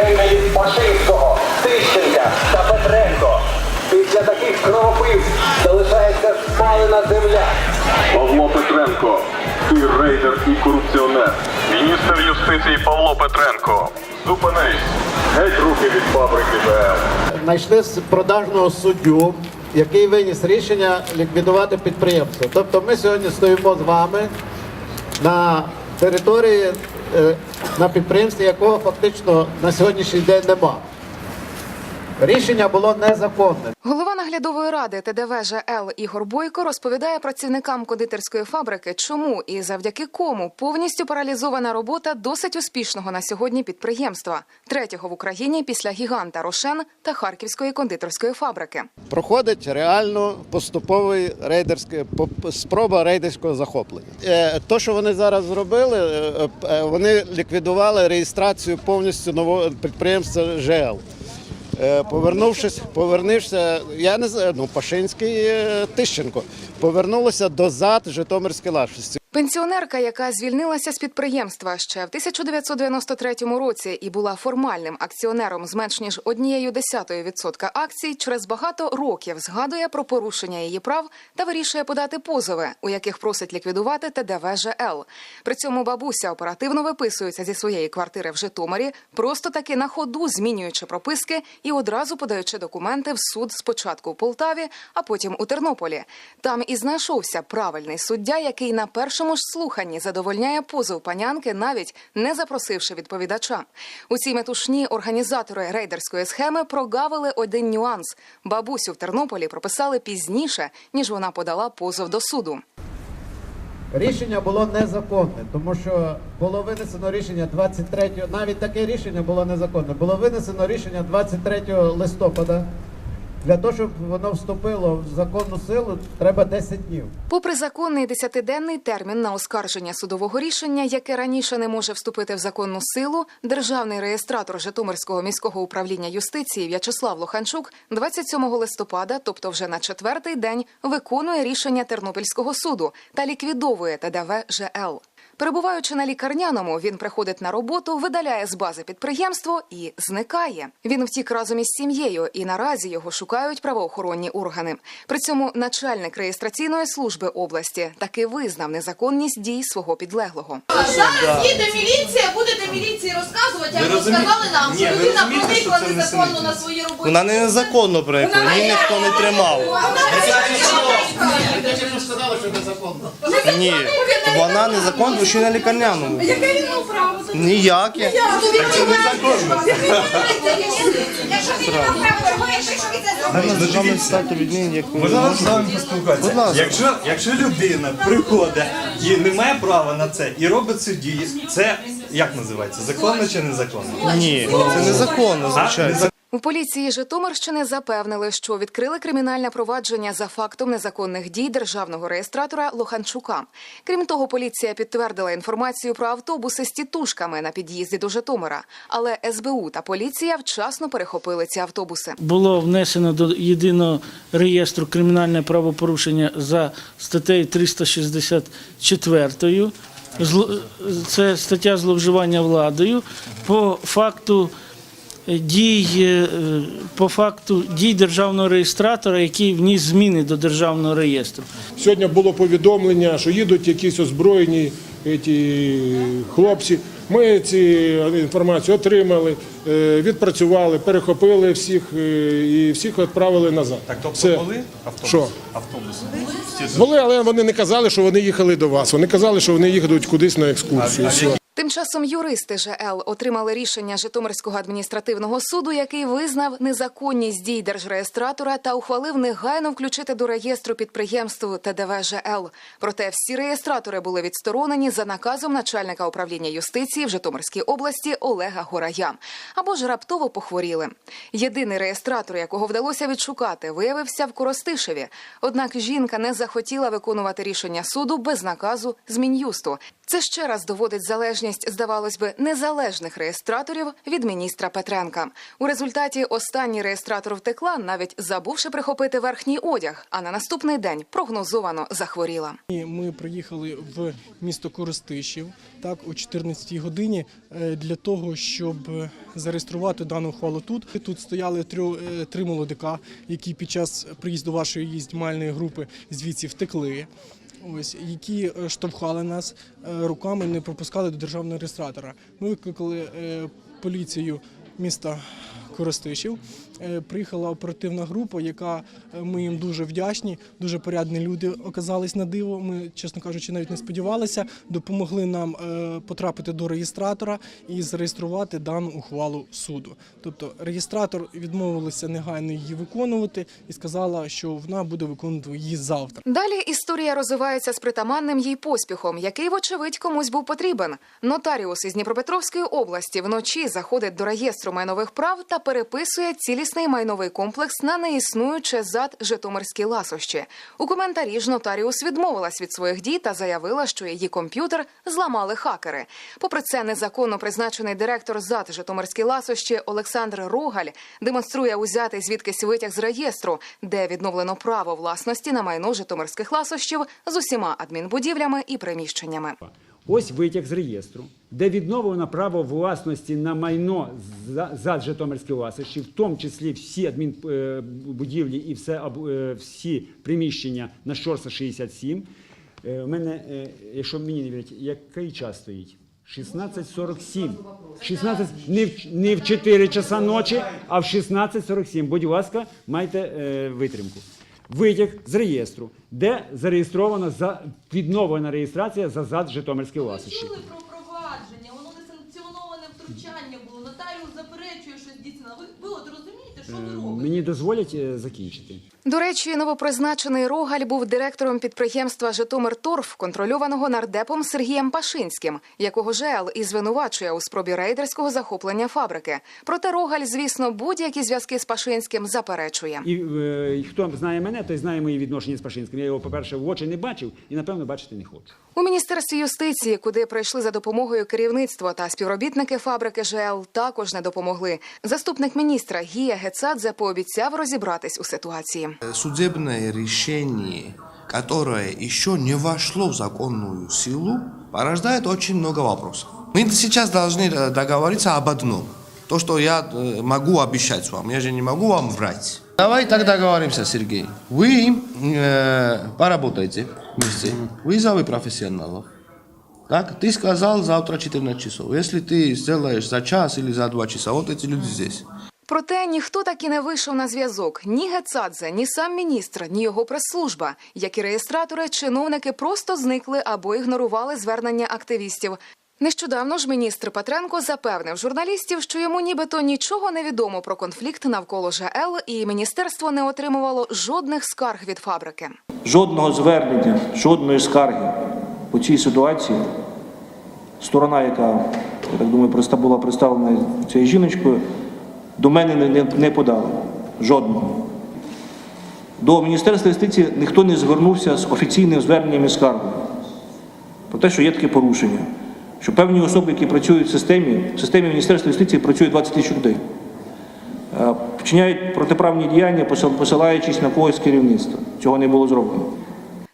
Кремлі Пашинського, Тищенка та Петренко. Після таких кровопивств залишається спалена земля. Павло Петренко, ти рейдер і корупціонер. Міністр юстиції Павло Петренко. Зупинись. Геть руки від фабрики ВЛ. знайшли продажного суддю, який виніс рішення ліквідувати підприємство. Тобто ми сьогодні стоїмо з вами на території, е, на підприємстві, якого фактично на сьогоднішній день нема. Рішення було незаконне. Голова наглядової ради ТДВ ЖЛ Ігор Бойко розповідає працівникам кондитерської фабрики, чому і завдяки кому повністю паралізована робота досить успішного на сьогодні підприємства, третього в Україні після гіганта Рошен та Харківської кондитерської фабрики. Проходить реально поступовий рейдерський поп- спроба рейдерського захоплення. Е, То, що вони зараз зробили, е, е, вони ліквідували реєстрацію повністю нового підприємства ЖЛ. Е, Повернувшись, повернувся, я не знаю, ну Пашинський е, Тищенко, повернулися до ЗАД Житомирської лашості. Пенсіонерка, яка звільнилася з підприємства ще в 1993 році і була формальним акціонером з менш ніж однією десятою відсотка акцій, через багато років згадує про порушення її прав та вирішує подати позови, у яких просить ліквідувати ТДВ ЖЛ. При цьому бабуся оперативно виписується зі своєї квартири в Житомирі, просто таки на ходу змінюючи прописки і одразу подаючи документи в суд спочатку у Полтаві, а потім у Тернополі. Там і знайшовся правильний суддя, який на першому ж слуханні задовольняє позов панянки, навіть не запросивши відповідача. У цій метушні організатори рейдерської схеми прогавили один нюанс: бабусю в Тернополі прописали пізніше, ніж вона подала позов до суду. Рішення було незаконне, тому що було винесено рішення 23, навіть таке рішення було незаконне. Було винесено рішення 23 листопада. Для того, щоб воно вступило в законну силу, треба 10 днів. Попри законний десятиденний термін на оскарження судового рішення, яке раніше не може вступити в законну силу, державний реєстратор Житомирського міського управління юстиції В'ячеслав Лоханчук 27 листопада, тобто вже на четвертий день, виконує рішення Тернопільського суду та ліквідовує ТДВ ЖЛ. Перебуваючи на лікарняному, він приходить на роботу, видаляє з бази підприємство і зникає. Він втік разом із сім'єю, і наразі його шукають правоохоронні органи. При цьому начальник реєстраційної служби області таки визнав незаконність дій свого підлеглого. Зараз їде міліція, будете міліції розказувати, а ви розказали нам, що людина проникла незаконно на свої роботи. Вона не незаконно проїхала, її ніхто не тримав. Ні, вона незаконно, тому що на лікарняному. Яке він мав право? Ніяке. Якщо він мав право, якщо він це зробив. Стати як ви Можна з вами Будь поспілкуватися? ласка. Якщо, якщо людина приходить і не має права на це, і робить цю дію, це як називається? Законно чи незаконно? Ні, це незаконно, звичайно. У поліції Житомирщини запевнили, що відкрили кримінальне провадження за фактом незаконних дій державного реєстратора Лоханчука. Крім того, поліція підтвердила інформацію про автобуси з тітушками на під'їзді до Житомира. Але СБУ та поліція вчасно перехопили ці автобуси. було внесено до єдиного реєстру кримінальне правопорушення за статтею 364. Зло- Це стаття зловживання владою по факту дій е, по факту дій державного реєстратора, який вніс зміни до державного реєстру. Сьогодні було повідомлення, що їдуть якісь озброєні ті хлопці. Ми ці інформацію отримали, е, відпрацювали, перехопили всіх е, і всіх відправили назад. Так, тобто Це- були автобуси? Що? Автобуси. Були, але вони не казали, що вони їхали до вас. Вони казали, що вони їдуть кудись на екскурсію. Тим часом юристи ЖЛ отримали рішення Житомирського адміністративного суду, який визнав незаконність дій держреєстратора та ухвалив негайно включити до реєстру підприємств ТДВ ЖЛ. Проте всі реєстратори були відсторонені за наказом начальника управління юстиції в Житомирській області Олега Горая або ж раптово похворіли. Єдиний реєстратор, якого вдалося відшукати, виявився в Коростишеві. Однак жінка не захотіла виконувати рішення суду без наказу з мін'юсту. Це ще раз доводить залежність залежність, здавалось би, незалежних реєстраторів від міністра Петренка. У результаті останній реєстратор втекла, навіть забувши прихопити верхній одяг. А на наступний день прогнозовано захворіла. Ми приїхали в місто Коростишів так о 14 годині е, для того, щоб е, зареєструвати дану ухвалу тут. Тут стояли трьо- е, три молодика, які під час приїзду вашої знімальної групи звідси втекли. Ось які е, штовхали нас е, руками, не пропускали до державного реєстратора. Ми викликали е, поліцію міста Коростишів. Е, Приїхала оперативна група, яка е, ми їм дуже вдячні. Дуже порядні люди оказались на диво. Ми, чесно кажучи, навіть не сподівалися. Допомогли нам е, потрапити до реєстратора і зареєструвати дану ухвалу суду. Тобто реєстратор відмовилася негайно її виконувати і сказала, що вона буде виконувати її завтра. Далі історія розвивається з притаманним їй поспіхом, який, вочевидь, комусь був потрібен. Нотаріус із Дніпропетровської області вночі заходить до реєстру майнових прав та переписує цілісний майновий комплекс на неіснуюче зад Житомирські ласощі. У коментарі ж нотаріус відмовилась від своїх дій та заявила, що її комп'ютер зламали хакери. Попри це, незаконно призначений директор зад Житомирські ласощі Олександр Рогаль демонструє узятий звідкись витяг з реєстру, де відновлено право власності на майно житомирських ласощів з усіма адмінбудівлями і приміщеннями. Ось витяг з реєстру, де відновлено право власності на майно за, за Житомирські ласощі, в тому числі всі адмінбудівлі і все, е, всі приміщення на Щорса 67. Е, У мене, е, якщо мені не вірять, який час стоїть? 16.47. 16, не, в, не в 4 часа ночі, а в 16.47. Будь ласка, майте е, витримку. Витяг з реєстру, де зареєстровано за відновлена реєстрація за зад Житомирські Ви ласощі. чули про провадження, воно несанкціоноване втручання було. Нотаріус заперечує, що здійснено. Ви, ви от розумієте, що ви робите? Мені дозволять е, закінчити. До речі, новопризначений Рогаль був директором підприємства Житомирторф, контрольованого нардепом Сергієм Пашинським, якого ЖЕЛ і звинувачує у спробі рейдерського захоплення фабрики. Проте Рогаль, звісно, будь-які зв'язки з Пашинським заперечує. І е, хто знає мене, той знає мої відношення з Пашинським. Я його, по-перше, в очі не бачив і, напевно, бачити не хочу. У міністерстві юстиції, куди прийшли за допомогою керівництво та співробітники фабрики ЖЕЛ, також не допомогли. Заступник міністра Гія Гецадзе пообіцяв розібратись у ситуації. Судебное решение, которое еще не вошло в законную силу, порождает очень много вопросов. Мы сейчас должны э, договориться об одном. То, что я э, могу обещать вам, я же не могу вам врать. Давай так договоримся, Сергей. Вы э, поработайте вместе, вызови профессионалов. Так, ты сказал завтра 14 часов. Если ты сделаешь за час или за два часа, вот эти люди здесь. Проте ніхто так і не вийшов на зв'язок. Ні Гецадзе, ні сам міністр, ні його прес-служба. Як і реєстратори, чиновники просто зникли або ігнорували звернення активістів. Нещодавно ж міністр Петренко запевнив журналістів, що йому нібито нічого не відомо про конфлікт навколо ЖЛ, і міністерство не отримувало жодних скарг від фабрики. жодного звернення, жодної скарги по цій ситуації. Сторона, яка, я так думаю, була представлена цією жіночкою, до мене не, не, подала. Жодного. До Міністерства юстиції ніхто не звернувся з офіційним зверненням і скаргою про те, що є таке порушення. Що певні особи, які працюють в системі, в системі Міністерства юстиції працює 20 тисяч людей. Е, Вчиняють протиправні діяння, посилаючись на когось керівництва. Цього не було зроблено.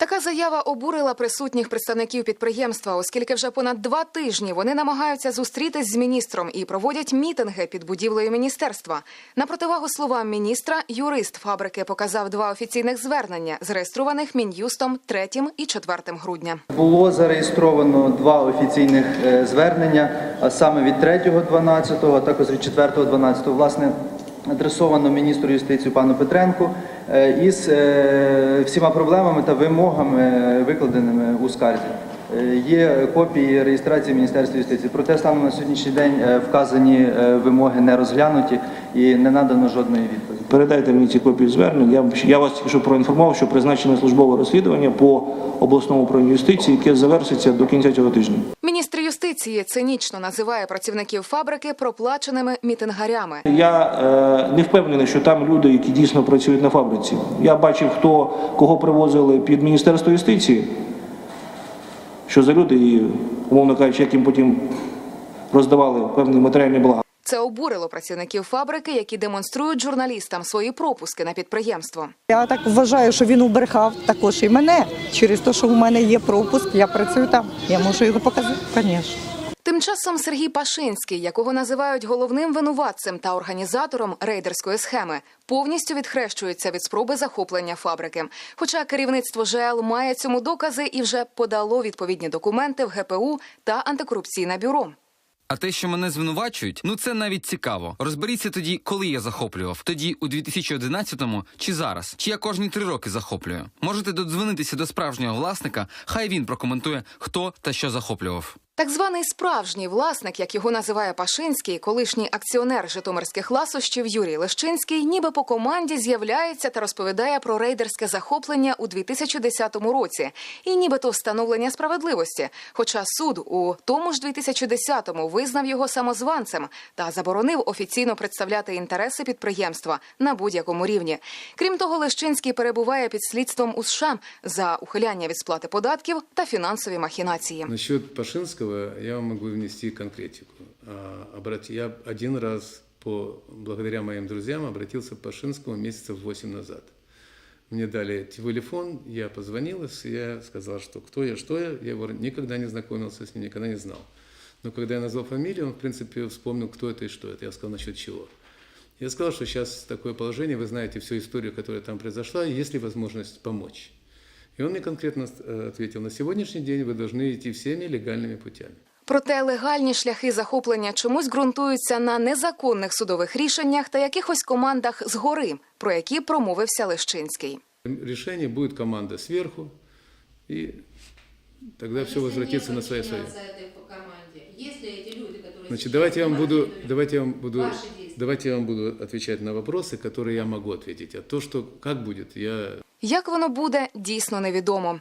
Така заява обурила присутніх представників підприємства, оскільки вже понад два тижні вони намагаються зустрітись з міністром і проводять мітинги під будівлею міністерства. На противагу словам міністра, юрист фабрики показав два офіційних звернення, зареєстрованих мін'юстом 3 і 4 грудня. Було зареєстровано два офіційних е, звернення, а саме від 3.12, а також від 4.12, власне, адресовано міністру юстиції пану Петренку із е, всіма проблемами та вимогами, е, викладеними у скарзі. Е, Є копії реєстрації Міністерства юстиції. Проте станом на сьогоднішній день е, вказані е, вимоги не розглянуті і не надано жодної відповіді. Передайте мені ці копії звернень. Я, я вас тільки що проінформував, що призначено службове розслідування по обласному управлінню юстиції, яке завершиться до кінця цього тижня. Міністр юстиції цинічно називає працівників фабрики проплаченими мітингарями. Я е, не впевнений, що там люди, які дійсно працюють на фабриці. Я бачив, хто кого привозили під міністерство юстиції, що за люди і умовно кажучи, як їм потім роздавали певні матеріальні блага. Це обурило працівників фабрики, які демонструють журналістам свої пропуски на підприємство. Я так вважаю, що він убрехав також і мене. Через те, що в мене є пропуск, я працюю там. Я можу його показати, звісно. Тим часом Сергій Пашинський, якого називають головним винуватцем та організатором рейдерської схеми, повністю відхрещується від спроби захоплення фабрики. Хоча керівництво ЖЛ має цьому докази і вже подало відповідні документи в ГПУ та антикорупційне бюро. А те, що мене звинувачують, ну це навіть цікаво. Розберіться тоді, коли я захоплював. Тоді у 2011-му чи зараз, чи я кожні три роки захоплюю. Можете додзвонитися до справжнього власника, хай він прокоментує, хто та що захоплював. Так званий справжній власник, як його називає Пашинський, колишній акціонер житомирських ласощів Юрій Лещинський, ніби по команді з'являється та розповідає про рейдерське захоплення у 2010 році і нібито встановлення справедливості. Хоча суд у тому ж 2010-му визнав його самозванцем та заборонив офіційно представляти інтереси підприємства на будь-якому рівні. Крім того, Лещинський перебуває під слідством у США за ухиляння від сплати податків та фінансові махінації. Насчет Пашинского я могу внести конкретику. А, Я один раз, по, благодаря моим друзьям, обратился к Пашинскому месяцев 8 назад. Мне дали телефон, я позвонил, я сказал, что кто я, что я. Я говорю, никогда не знакомился с ним, никогда не знал. Но когда я назвал фамилию, он, в принципе, вспомнил, кто это и что это. Я сказал, насчет чего. Я сказал, что сейчас такое положение, вы знаете всю историю, которая там произошла, есть ли возможность помочь. И он мне конкретно э, ответил, на сегодняшний день вы должны идти всеми легальными путями. Проте легальні шляхи захоплення чомусь ґрунтуються на незаконних судових рішеннях та якихось командах згори, про які промовився Лещинський. Решение будет команда сверху, и тогда все возвратится на свои свои. Значит, давайте я вам буду, давайте я вам буду, давайте я вам буду отвечать на вопросы, которые я могу ответить. А то, что как будет, я як воно буде, дійсно невідомо.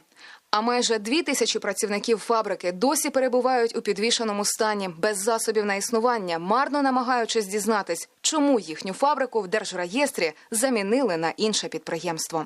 А майже дві тисячі працівників фабрики досі перебувають у підвішеному стані без засобів на існування, марно намагаючись дізнатись, чому їхню фабрику в держреєстрі замінили на інше підприємство.